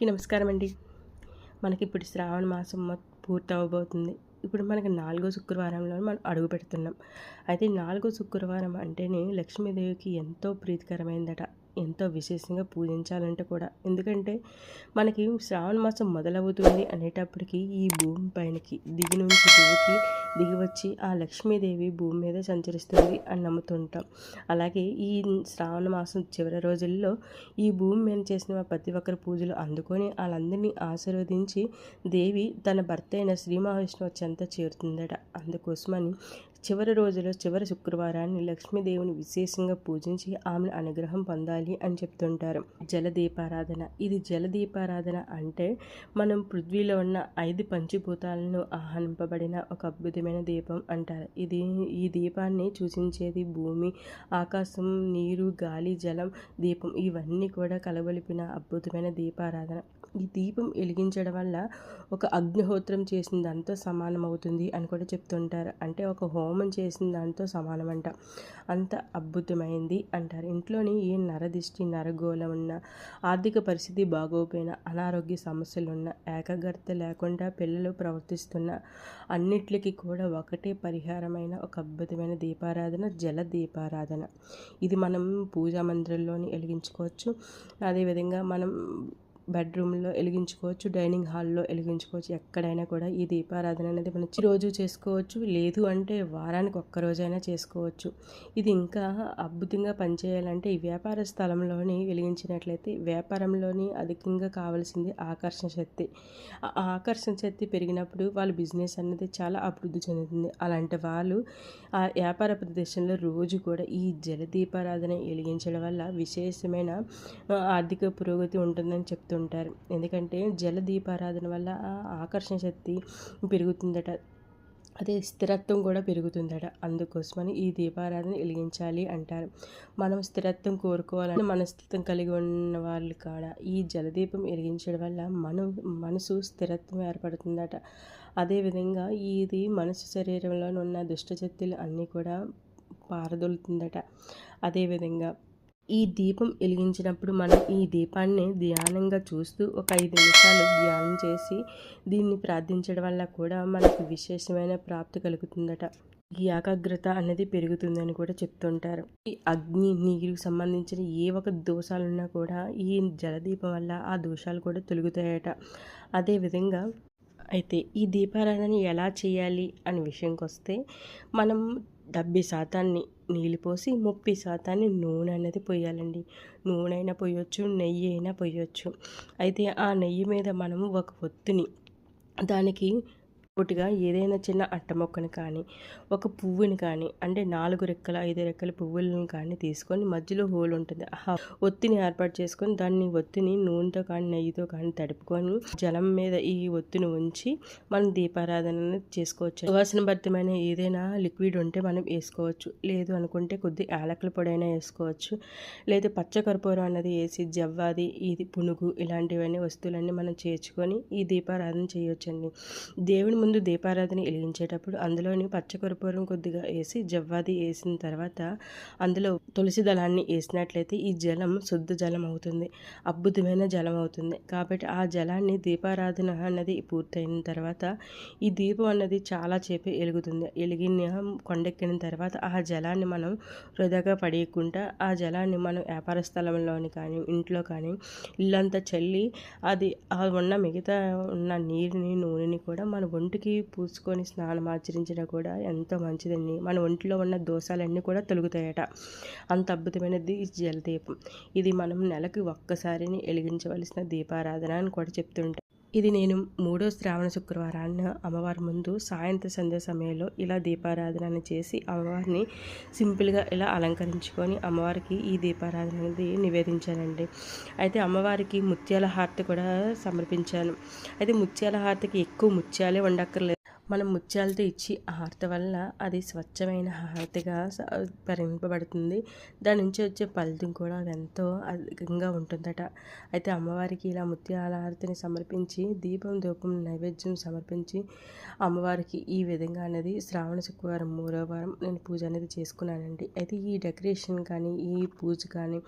అందరికీ నమస్కారం అండి. మనకి ఇప్పుడు శ్రావణ మాసం పూర్తి అవ్వబోతుంది ఇప్పుడు మనకి నాలుగో శుక్రవారంలో మనం అడుగు పెడుతున్నాం. అయితే నాలుగో శుక్రవారం అంటేనే లక్ష్మీదేవికి ఎంతో ప్రీతికరమైందట. ఎంతో విశేషంగా పూజించాలంటే కూడా. ఎందుకంటే మనకి శ్రావణ మాసం మొదలవుతుంది అనేటప్పటికి ఈ భూమి పైనకి దిగి నుంచి దిగికి దిగి వచ్చి ఆ లక్ష్మీదేవి భూమి మీద సంచరిస్తుంది అని నమ్ముతుంటాం. అలాగే ఈ శ్రావణ మాసం చివరి రోజుల్లో ఈ భూమి మీద చేసిన ప్రతి ఒక్కరి పూజలు అందుకొని వాళ్ళందరినీ ఆశీర్వదించి దేవి తన భర్త అయిన శ్రీ మహావిష్ణువు చెంత చేరుతుందట. అందుకోసమని చివరి రోజులో చివరి శుక్రవారాన్ని లక్ష్మీదేవిని విశేషంగా పూజించి ఆమెను అనుగ్రహం పొందాలి అని చెప్తుంటారు. జలదీపారాధన. ఇది జలదీపారాధన అంటే మనం పృథ్వీలో ఉన్న ఐదు పంచభూతాలను ఆహ్వానింపబడిన ఒక అద్భుతమైన దీపం అంటారు. ఇది ఈ దీపాన్ని సూచించేది భూమి ఆకాశం నీరు గాలి జలం దీపం. ఇవన్నీ కూడా కలగొలిపిన అద్భుతమైన దీపారాధన. ఈ దీపం వెలిగించడం వల్ల ఒక అగ్నిహోత్రం చేసిన దాంతో సమానం అవుతుంది అని కూడా చెప్తుంటారు. అంటే ఒక హోమం చేసిన దాంతో సమానమంట. అంత అద్భుతమైంది అంటారు. ఇంట్లోని ఏ నరదిష్టి నరగోళం ఉన్న ఆర్థిక పరిస్థితి బాగోపోయిన అనారోగ్య సమస్యలున్న ఏకాగ్రత లేకుండా పిల్లలు ప్రవర్తిస్తున్న అన్నిటికీ కూడా ఒకటే పరిహారమైన ఒక అద్భుతమైన దీపారాధన జల దీపారాధన. ఇది మనం పూజా మందిరంలోని వెలిగించుకోవచ్చు. అదేవిధంగా మనం బెడ్రూమ్లో వెలిగించుకోవచ్చు డైనింగ్ హాల్లో వెలిగించుకోవచ్చు ఎక్కడైనా కూడా ఈ దీపారాధన అనేది మనం రోజు చేసుకోవచ్చు లేదు అంటే వారానికి ఒక్కరోజైనా చేసుకోవచ్చు. ఇది ఇంకా అద్భుతంగా పనిచేయాలంటే ఈ వ్యాపార స్థలంలోని వెలిగించినట్లయితే వ్యాపారంలోని అధికంగా కావాల్సింది ఆకర్షణ శక్తి. ఆకర్షణ శక్తి పెరిగినప్పుడు వాళ్ళ బిజినెస్ అనేది చాలా అభివృద్ధి చెందుతుంది. అలాంటి వాళ్ళు ఆ వ్యాపార ప్రదేశంలో రోజు కూడా ఈ జల దీపారాధన వెలిగించడం వల్ల విశేషమైన ఆర్థిక పురోగతి ఉంటుందని చెప్తున్నారు ఉంటారు. ఎందుకంటే జల దీపారాధన వల్ల ఆకర్షణ శక్తి పెరుగుతుందట. అదే స్థిరత్వం కూడా పెరుగుతుందట. అందుకోసమని ఈ దీపారాధన వెలిగించాలి అంటారు. మనం స్థిరత్వం కోరుకోవాలని మనస్తత్వం కలిగి ఉన్న వాళ్ళు కాడ ఈ జలదీపం వెలిగించడం వల్ల మన మనసు స్థిరత్వం ఏర్పడుతుందట. అదేవిధంగా ఇది మనసు శరీరంలో ఉన్న దుష్టశక్తులు అన్నీ కూడా పారదొలుతుందట. అదేవిధంగా ఈ దీపం వెలిగించినప్పుడు మనం ఈ దీపాన్ని ధ్యానంగా చూస్తూ ఒక ఐదు నిమిషాలు ధ్యానం చేసి దీన్ని ప్రార్థించడం వల్ల కూడా మనకు విశేషమైన ప్రాప్తి కలుగుతుందట. ఈ ఏకాగ్రత అనేది పెరుగుతుందని కూడా చెప్తుంటారు. ఈ అగ్ని నీరు సంబంధించిన ఏ ఒక దోషాలున్నా కూడా ఈ జలదీపం వల్ల ఆ దోషాలు కూడా తొలుగుతాయట. అదేవిధంగా అయితే ఈ దీపారాధన ఎలా చేయాలి అనే విషయంకి వస్తే మనం డెబ్బై శాతాన్ని నీళ్ళు పోసి ముప్పై శాతాన్ని నూనె అనేది పోయాలండి. నూనె అయినా పోయొచ్చు నెయ్యి అయినా పోయొచ్చు. అయితే ఆ నెయ్యి మీద మనము ఒక ఒత్తిని దానికి ఒకటిగా ఏదైనా చిన్న అట్ట మొక్కను కానీ ఒక పువ్వుని కానీ అంటే నాలుగు రెక్కల ఐదు రెక్కల పువ్వులను కానీ తీసుకొని మధ్యలో హోల్ ఉంటుంది. ఆ ఒత్తిని ఏర్పాటు చేసుకొని దాన్ని ఒత్తిని నూనెతో కానీ నెయ్యితో కానీ తడుపుకొని జలం మీద ఈ ఒత్తిని ఉంచి మనం దీపారాధన చేసుకోవచ్చు. సువాసనభరితమైన ఏదైనా లిక్విడ్ ఉంటే మనం వేసుకోవచ్చు. లేదు అనుకుంటే కొద్ది యాలకుల పొడైనా వేసుకోవచ్చు. లేదా పచ్చకర్పూరం అన్నది వేసి జవ్వాది ఇది పునుగు ఇలాంటివన్నీ వస్తువులన్నీ మనం చేర్చుకొని ఈ దీపారాధన చేయొచ్చండి. దేవుని ముందు దీపారాధన వెలిగించేటప్పుడు అందులోని పచ్చకర్పూరం కొద్దిగా వేసి జవ్వాది వేసిన తర్వాత అందులో తులసి దళాన్ని వేసినట్లయితే ఈ జలం శుద్ధ జలం అవుతుంది. అద్భుతమైన జలం అవుతుంది. కాబట్టి ఆ జలాన్ని దీపారాధన అన్నది పూర్తయిన తర్వాత ఈ దీపం అన్నది చాలా చేపి వెలుగుతుంది. వెలిగిన కొండెక్కిన తర్వాత ఆ జలాన్ని మనం వృధాగా పడేయకుండా ఆ జలాన్ని మనం వ్యాపార స్థలంలోని కానీ ఇంట్లో కానీ ఇల్లంతా చల్లి అది ఉన్న మిగతా ఉన్న నీరుని నూనెని కూడా మన ఒంటికి పూసుకొని స్నానం ఆచరించడం కూడా ఎంతో మంచిదండి. మన ఒంట్లో ఉన్న దోషాలన్నీ కూడా తొలుగుతాయట. అంత అద్భుతమైనది ఈ జలదీపం. ఇది మనం నెలకు ఒక్కసారిని వెలిగించవలసిన దీపారాధన అని కూడా చెప్తుంటాం ఇది నేను మూడో శ్రావణ శుక్రవారాన్ని అమ్మవారి ముందు సాయంత్ర సంధ్య సమయంలో ఇలా దీపారాధన చేసి అమ్మవారిని సింపుల్గా ఇలా అలంకరించుకొని అమ్మవారికి ఈ దీపారాధన అనేది నివేదించానండి. అయితే అమ్మవారికి ముత్యాల హారతి కూడా సమర్పించాను. అయితే ముత్యాల హారతికి ఎక్కువ ముత్యాలే ఉండక్కర్లేదు మనం ముత్యాలతో ఇచ్చి హారతి వల్ల అది స్వచ్ఛమైన హారతిగా స- దాని నుంచి వచ్చే ఫలితం కూడా ఎంతో అధికంగా ఉంటుందట. అయితే అమ్మవారికి ఇలా ముత్యాల హారతిని సమర్పించి దీపం ధూపం నైవేద్యం సమర్పించి అమ్మవారికి ఈ విధంగా అనేది శ్రావణ శుక్రవారం మూడో వారం నేను పూజ అనేది చేసుకున్నానండి. అయితే ఈ డెకరేషన్ కానీ ఈ పూజ కానీ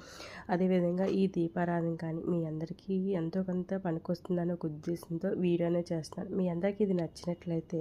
అదేవిధంగా ఈ దీపారాధన కానీ మీ అందరికీ ఎంతో కొంత పనికొస్తుందనే ఒక ఉద్దేశంతో వీడియో అనేది మీ అందరికీ ఇది నచ్చినట్లయితే